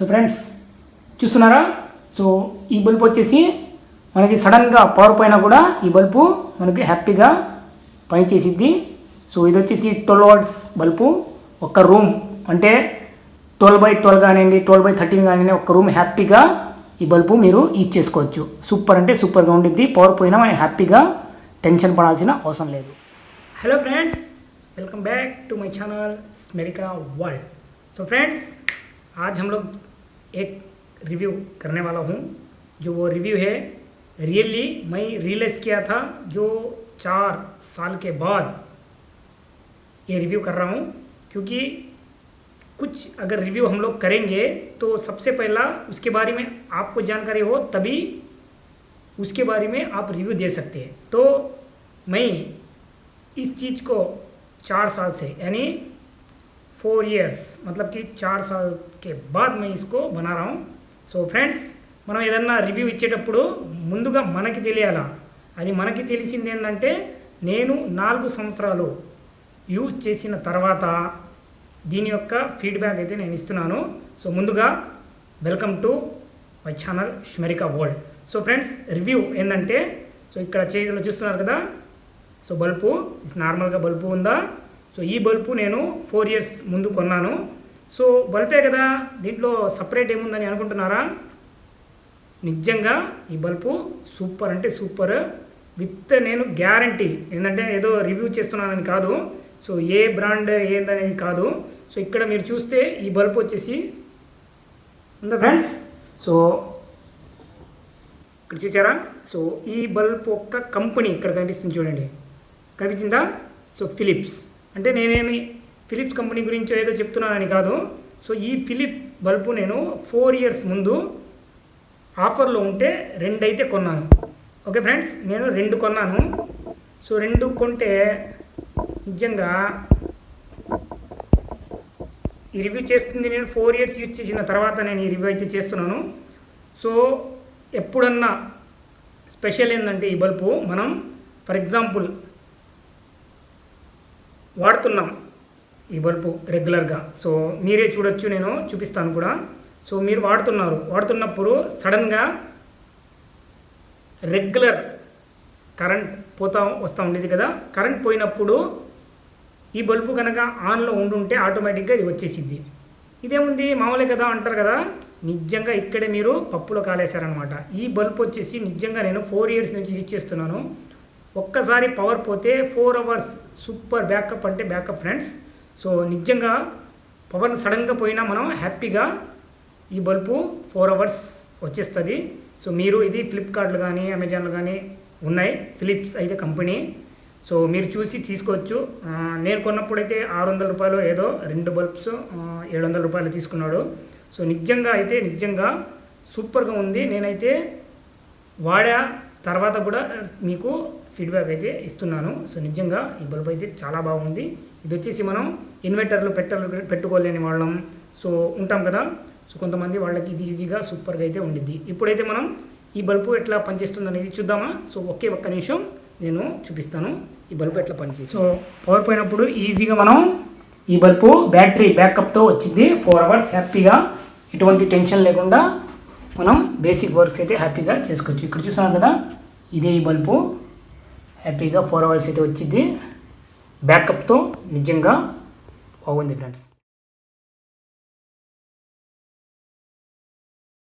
So friends చూస్తున్నారా so ఈ bulb వచ్చేసి మనకి సడన్గా పవర్ పోయినా కూడా ఈ బల్బు మనకి హ్యాపీగా పనిచేసిద్ది సో ఇది వచ్చేసి ట్వెల్వ్ వాట్స్ బల్బు ఒక రూమ్ అంటే ట్వెల్వ్ బై ట్వెల్వ్ కానివ్వండి ట్వెల్వ్ బై థర్టీన్ కానివ్వండి ఒక రూమ్ హ్యాపీగా ఈ బల్బు మీరు యూజ్ చేసుకోవచ్చు సూపర్ అంటే సూపర్గా ఉండిద్ది పవర్ పోయినా మనం హ్యాపీగా టెన్షన్ పడాల్సిన అవసరం లేదు hello friends welcome back to my channel स्मेरिका world so friends आज हम लोग एक रिव्यू करने वाला हूँ। जो वो रिव्यू है रियली मैं रियलाइज़ किया था, जो चार साल के बाद ये रिव्यू कर रहा हूँ। क्योंकि कुछ अगर रिव्यू हम लोग करेंगे तो सबसे पहला उसके बारे में आपको जानकारी हो, तभी उसके बारे में आप रिव्यू दे सकते हैं। तो मैं इस चीज़ को चार साल से, यानी फोर इयर्स मतलब कि चार साल के बाद मैं इसको बना रहा हूँ సో ఫ్రెండ్స్ మనం ఏదన్నా రివ్యూ ఇచ్చేటప్పుడు ముందుగా మనకి తెలియాలా అది మనకి తెలిసింది ఏంటంటే నేను నాలుగు సంవత్సరాలు యూజ్ చేసిన తర్వాత దీని యొక్క ఫీడ్బ్యాక్ అయితే నేను ఇస్తున్నాను సో ముందుగా welcome to my channel షమెరికా world so friends review ఏంటంటే సో ఇక్కడ చేతిలో చూస్తున్నారు కదా సో బల్బు నార్మల్గా బల్బు ఉందా సో ఈ బల్బు నేను ఫోర్ ఇయర్స్ ముందు కొన్నాను. సో బల్బే కదా దీంట్లో సపరేట్ ఏముందని అనుకుంటున్నారా? నిజంగా ఈ బల్బు సూపర్ అంటే సూపర్. విత్ నేను గ్యారంటీ ఏంటంటే ఏదో రివ్యూ చేస్తున్నానని కాదు. సో ఏ బ్రాండ్ ఏందనేది కాదు. సో ఇక్కడ మీరు చూస్తే ఈ బల్బ్ వచ్చేసి ఉందా ఫ్రెండ్స్ సో ఇక్కడ చూసారా? సో ఈ బల్బ్ ఒక్క కంపెనీ ఇక్కడ కనిపిస్తుంది చూడండి. కనిపించిందా? సో ఫిలిప్స్ అంటే నేనేమి ఫిలిప్స్ కంపెనీ గురించి ఏదో చెప్తున్నానని కాదు. సో ఈ ఫిలిప్ బల్బు నేను ఫోర్ ఇయర్స్ ముందు ఆఫర్లో ఉంటే రెండు అయితే కొన్నాను. ఓకే ఫ్రెండ్స్ నేను రెండు కొన్నాను. సో రెండు కొంటే నిజంగా ఈ రివ్యూ చేస్తుంది నేను ఫోర్ ఇయర్స్ యూజ్ చేసిన తర్వాత నేను ఈ రివ్యూ అయితే చేస్తున్నాను. సో ఎప్పుడన్నా స్పెషల్ ఏంటంటే ఈ బల్బు మనం ఫర్ ఎగ్జాంపుల్ వాడుతున్నాం ఈ బల్బు రెగ్యులర్గా. సో మీరే చూడొచ్చు నేను చూపిస్తాను కూడా. సో మీరు వాడుతున్నారు. వాడుతున్నప్పుడు సడన్గా రెగ్యులర్ కరెంట్ పోతా వస్తూ ఉండేది కదా? కరెంట్ పోయినప్పుడు ఈ బల్బు కనుక ఆన్లో ఉండుంటే ఆటోమేటిక్గా ఇది వచ్చేసిద్ది. ఇదేముంది? మామూలే కదా అంటారు కదా? నిజంగా ఇక్కడే మీరు పప్పులో కాలేశారనమాట ఈ బల్బ్ వచ్చేసి నిజంగా నేను ఫోర్ ఇయర్స్ నుంచి యూజ్ చేస్తున్నాను. ఒక్కసారి పవర్ పోతే ఫోర్ అవర్స్ సూపర్ బ్యాకప్ అంటే బ్యాకప్ ఫ్రెండ్స్ సో నిజంగా పవర్ సడన్గా పోయినా మనం హ్యాపీగా ఈ బల్బు ఫోర్ అవర్స్ వచ్చేస్తుంది. సో మీరు ఇది ఫ్లిప్కార్ట్లు కానీ అమెజాన్లు కానీ ఉన్నాయి. ఫిలిప్స్ అయితే కంపెనీ సో మీరు చూసి తీసుకోవచ్చు. నేను కొన్నప్పుడైతే ఆరు వందల రూపాయలు ఏదో రెండు బల్బ్స్ ఏడు వందల రూపాయలు తీసుకున్నాడు. సో నిజంగా అయితే నిజంగా సూపర్గా ఉంది. నేనైతే వాడా తర్వాత కూడా మీకు ఫీడ్బ్యాక్ అయితే ఇస్తున్నాను. సో నిజంగా ఈ బల్బ్ అయితే చాలా బాగుంది. ఇది వచ్చేసి మనం ఇన్వర్టర్లు పెట్టలు పెట్టుకోలేని వాళ్ళం. సో ఉంటాం కదా? సో కొంతమంది వాళ్ళకి ఇది ఈజీగా సూపర్గా అయితే ఉండిద్ది. ఇప్పుడైతే మనం ఈ బల్బు ఎట్లా పనిచేస్తుంది అనేది చూద్దామా? సో ఒకే ఒక్క నిమిషం నేను చూపిస్తాను. ఈ బల్బు ఎట్లా పనిచేసి సో పవర్ పోయినప్పుడు ఈజీగా మనం ఈ బల్బు బ్యాటరీ బ్యాకప్తో వచ్చింది. ఫోర్ అవర్స్ హ్యాపీగా ఎటువంటి టెన్షన్ లేకుండా మనం బేసిక్ వర్క్స్ అయితే హ్యాపీగా చేసుకోవచ్చు. ఇక్కడ చూసాం కదా? ఇదే ఈ బల్బు. హ్యాపీగా ఫోర్ అవర్స్ అయితే వచ్చింది. బ్యాకప్తో నిజంగా బాగుంది ఫ్రెండ్స్